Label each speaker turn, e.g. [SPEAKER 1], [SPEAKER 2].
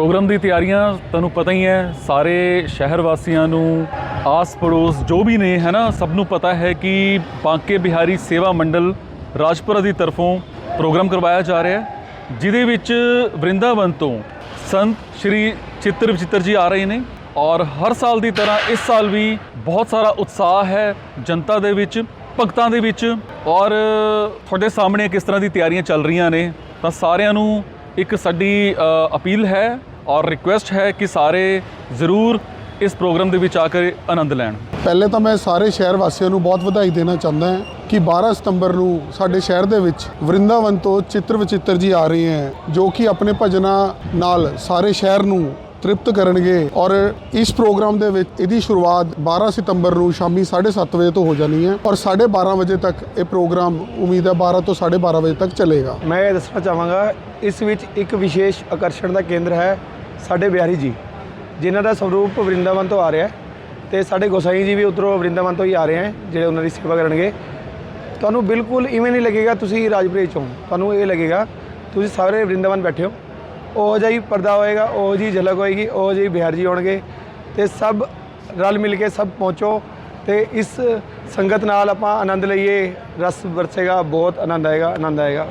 [SPEAKER 1] Programme ਦੀ ਤਿਆਰੀਆਂ ਤੁਹਾਨੂੰ ਪਤਾ ਹੀ ਹੈ, ਸਾਰੇ ਸ਼ਹਿਰ ਵਾਸੀਆਂ ਨੂੰ ਆਸ ਪੜੋਸ ਜੋ ਵੀ ਨੇ, ਹੈ ਨਾ, ਸਭ ਨੂੰ ਪਤਾ ਹੈ ਕਿ ਬਾਂਕੇ ਬਿਹਾਰੀ ਸੇਵਾ ਮੰਡਲ ਰਾਜਪੁਰਾ ਦੀ ਤਰਫੋਂ ਪ੍ਰੋਗਰਾਮ ਕਰਵਾਇਆ ਜਾ ਰਿਹਾ ਹੈ, ਜਿਹਦੇ ਵਿੱਚ ਵਰਿੰਦਾਵਨ ਤੋਂ ਸੰਤ ਸ਼੍ਰੀ ਚਿੱਤਰ ਵਿਚਿੱਤਰ ਜੀ ਆ ਰਹੇ ਨੇ ਔਰ ਹਰ ਸਾਲ ਦੀ ਤਰ੍ਹਾਂ ਇਸ ਸਾਲ ਵੀ ਬਹੁਤ ਸਾਰਾ ਉਤਸ਼ਾਹ ਹੈ ਜਨਤਾ ਦੇ ਵਿੱਚ, ਭਗਤਾਂ ਦੇ ਵਿੱਚ ਔਰ ਤੁਹਾਡੇ ਸਾਹਮਣੇ ਕਿਸ ਤਰ੍ਹਾਂ ਦੀ ਤਿਆਰੀਆਂ ਚੱਲ ਰਹੀਆਂ ਨੇ, ਤਾਂ ਸਾਰਿਆਂ ਨੂੰ ਇੱਕ ਸਾਡੀ ਅਪੀਲ ਹੈ ਔਰ ਰਿਕੁਐਸਟ ਹੈ ਕਿ ਸਾਰੇ ਜ਼ਰੂਰ ਇਸ ਪ੍ਰੋਗਰਾਮ ਦੇ ਵਿੱਚ ਆ ਕੇ ਆਨੰਦ ਲੈਣ।
[SPEAKER 2] ਪਹਿਲੇ ਤਾਂ ਮੈਂ ਸਾਰੇ ਸ਼ਹਿਰ ਵਾਸੀਆਂ ਨੂੰ ਬਹੁਤ ਵਧਾਈ ਦੇਣਾ ਚਾਹੁੰਦਾ ਹਾਂ ਕਿ 12 ਸਤੰਬਰ ਨੂੰ ਸਾਡੇ ਸ਼ਹਿਰ ਦੇ ਵਿੱਚ ਵਰਿੰਦਾਵਨ ਤੋਂ ਚਿੱਤਰ ਵਿਚਿੱਤਰ ਜੀ ਆ ਰਹੇ ਹੈ, ਜੋ ਕਿ ਆਪਣੇ ਭਜਨਾਂ ਨਾਲ ਸਾਰੇ ਸ਼ਹਿਰ ਨੂੰ ਤ੍ਰਿਪਤ ਕਰਨਗੇ ਔਰ ਇਸ ਪ੍ਰੋਗਰਾਮ ਦੇ ਵਿੱਚ ਇਹਦੀ ਸ਼ੁਰੂਆਤ 12 ਸਤੰਬਰ ਨੂੰ ਸ਼ਾਮੀ 7:30 ਵਜੇ ਤੋਂ ਹੋ ਜਾਣੀ ਹੈ ਔਰ 12:30 ਵਜੇ ਤੱਕ ਇਹ ਪ੍ਰੋਗਰਾਮ ਉਮੀਦ ਹੈ 12 ਤੋਂ 12:30 ਵਜੇ ਤੱਕ ਚੱਲੇਗਾ।
[SPEAKER 3] ਮੈਂ ਇਹ ਦੱਸਣਾ ਚਾਹਾਂਗਾ, ਇਸ ਵਿੱਚ ਇੱਕ ਵਿਸ਼ੇਸ਼ ਆਕਰਸ਼ਣ ਦਾ ਕੇਂਦਰ ਹੈ ਸਾਡੇ ਬਿਹਾਰੀ ਜੀ, ਜਿਨ੍ਹਾਂ ਦਾ ਸਰੂਪ ਵਰਿੰਦਾਵਨ ਤੋਂ ਆ ਰਿਹਾ ਹੈ ਤੇ ਸਾਡੇ ਗੋਸਾਈ ਜੀ ਵੀ ਉਧਰੋਂ ਵਰਿੰਦਾਵਨ ਤੋਂ ਹੀ ਆ ਰਹੇ ਹੈ, ਜਿਹੜੇ ਉਹਨਾਂ ਦੀ ਸੇਵਾ ਕਰਨਗੇ। ਤੁਹਾਨੂੰ ਬਿਲਕੁਲ ਇਵੇਂ ਨਹੀਂ ਲੱਗੇਗਾ ਤੁਸੀਂ ਰਾਜਪੁਰੇ 'ਚੋਂ, ਤੁਹਾਨੂੰ ਇਹ ਲੱਗੇਗਾ, ਤੁਸੀਂ ਸਾਰੇ ਵਰਿੰਦਾਵਨ ਬੈਠੇ ਹੋ। ਉਹ ਜਿਹਾ ਹੀ ਪਰਦਾ ਹੋਏਗਾ, ਉਹ ਜਿਹੀ ਝਲਕ ਹੋਏਗੀ, ਉਹ ਜਿਹੀ ਬਿਹਾਰ ਜੀ ਹੋਣਗੇ ਤੇ ਸਭ ਰਲ ਮਿਲ ਕੇ ਸਭ ਪਹੁੰਚੋ ਤੇ ਇਸ ਸੰਗਤ ਨਾਲ ਆਪਾਂ ਆਨੰਦ ਲਈਏ, ਰਸ ਵਰਸੇਗਾ, ਬਹੁਤ ਆਨੰਦ ਆਏਗਾ ਆਨੰਦ ਆਏਗਾ।